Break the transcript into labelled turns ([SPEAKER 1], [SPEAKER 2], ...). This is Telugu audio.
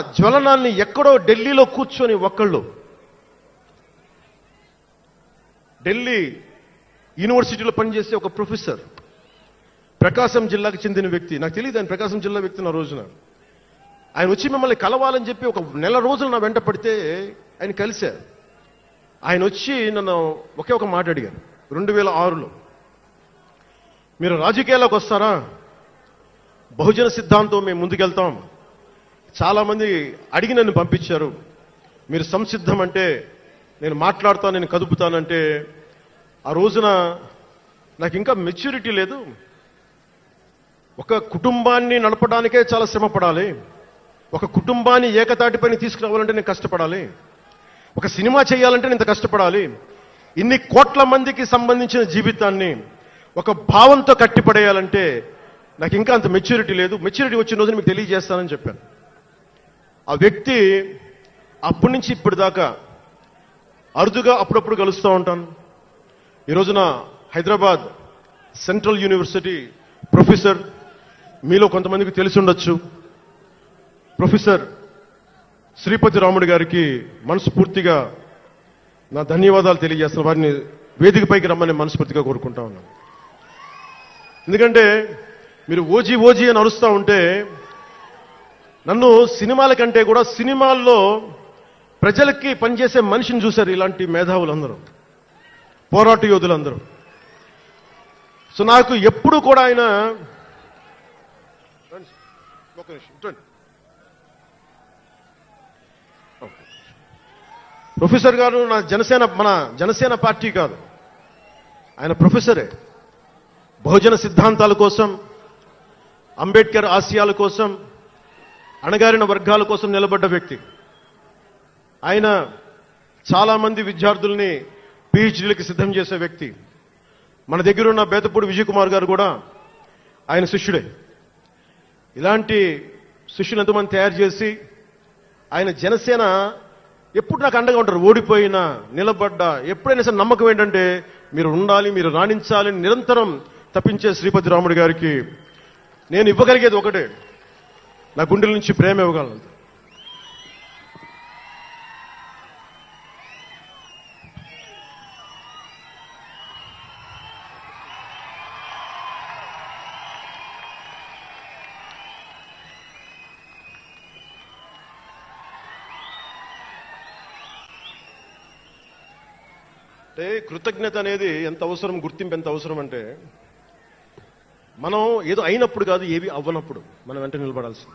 [SPEAKER 1] జ్వలనాన్ని ఎక్కడో ఢిల్లీలో కూర్చొని ఒక్కళ్ళు. ఢిల్లీ యూనివర్సిటీలో పనిచేసే ఒక ప్రొఫెసర్. ప్రకాశం జిల్లాకు చెందిన వ్యక్తి. నాకు తెలియదు ఆయన ప్రకాశం జిల్లా వ్యక్తి నా రోజున. ఆయన వచ్చి మిమ్మల్ని కలవాలని చెప్పి ఒక నెల రోజులు నా వెంట పడితే ఆయన కలిశారు. ఆయన వచ్చి నన్ను ఒకే ఒక మాట అడిగారు. రెండు వేల ఆరులో. మీరు రాజకీయాల్లోకి వస్తారా? బహుజన సిద్ధాంతం మేము ముందుకెళ్తాం. చాలామంది అడిగి నన్ను పంపించారు. మీరు సంసిద్ధం అంటే నేను మాట్లాడతాను నేను కదుపుతానంటే ఆ రోజున నాకు ఇంకా మెచ్యూరిటీ లేదు. ఒక కుటుంబాన్ని నడపడానికే చాలా శ్రమపడాలి ఒక కుటుంబాన్ని ఏకతాటిపైన తీసుకురావాలంటే నేను కష్టపడాలి. ఒక సినిమా చేయాలంటే నేను ఇంత కష్టపడాలి. ఇన్ని కోట్ల మందికి సంబంధించిన జీవితాన్ని ఒక భావంతో కట్టిపడేయాలంటే నాకు ఇంకా అంత మెచ్యూరిటీ లేదు. మెచ్యూరిటీ వచ్చిన రోజున మీకు తెలియజేస్తానని చెప్పాను. ఆ వ్యక్తి అప్పటి నుంచి ఇప్పటి దాకా అరుదుగా అప్పుడప్పుడు కలుస్తూ ఉంటాను. ఈ రోజున హైదరాబాద్ సెంట్రల్ యూనివర్సిటీ ప్రొఫెసర్ మీలో కొంతమందికి తెలిసి ఉండొచ్చు. ప్రొఫెసర్ శ్రీపతి రాముడు గారికి మనస్ఫూర్తిగా నా ధన్యవాదాలు తెలియజేస్తున్న వారిని వేదికపైకి రమ్మని మనస్ఫూర్తిగా కోరుకుంటా ఉన్నాను. ఎందుకంటే మీరు ఓజీ ఓజీ అని అరుస్తూ ఉంటే నన్ను సినిమాల కంటే కూడా సినిమాల్లో ప్రజలకి పనిచేసే మనిషిని చూశారు ఇలాంటి మేధావులందరూ పోరాట యోధులందరూ. సో నాకు ఎప్పుడు కూడా ఆయన నిమిషం, ప్రొఫెసర్ గారు నా జనసేన మన జనసేన పార్టీ కాదు. ఆయన ప్రొఫెసరే. బహుజన సిద్ధాంతాల కోసం అంబేద్కర్ ఆశయాల కోసం అణగారిన వర్గాల కోసం నిలబడ్డ వ్యక్తి. ఆయన చాలామంది విద్యార్థుల్ని పిహెచ్డీలకు సిద్ధం చేసే వ్యక్తి. మన దగ్గర ఉన్న బేతపూడి విజయ్ కుమార్ గారు కూడా ఆయన శిష్యుడే. ఇలాంటి శిష్యులు ఎంతమంది తయారు చేసి ఆయన జనసేన ఎప్పుడు నాకు అండగా ఉంటారు? ఓడిపోయినా నిలబడ్డా ఎప్పుడైనా సరే నమ్మకం ఏంటంటే మీరు ఉండాలి మీరు రాణించాలి నిరంతరం తప్పించే శ్రీపతి రాముడు గారికి నేను ఇవ్వగలిగేది ఒకటే. నా గుండెల నుంచి ప్రేమ ఇవ్వగలను. అంటే కృతజ్ఞత అనేది ఎంత అవసరం గుర్తింపు ఎంత అవసరం అంటే మనం ఏదో అయినప్పుడు కాదు ఏవి అవ్వనప్పుడు మనం వెంట నిలబడాల్సింది.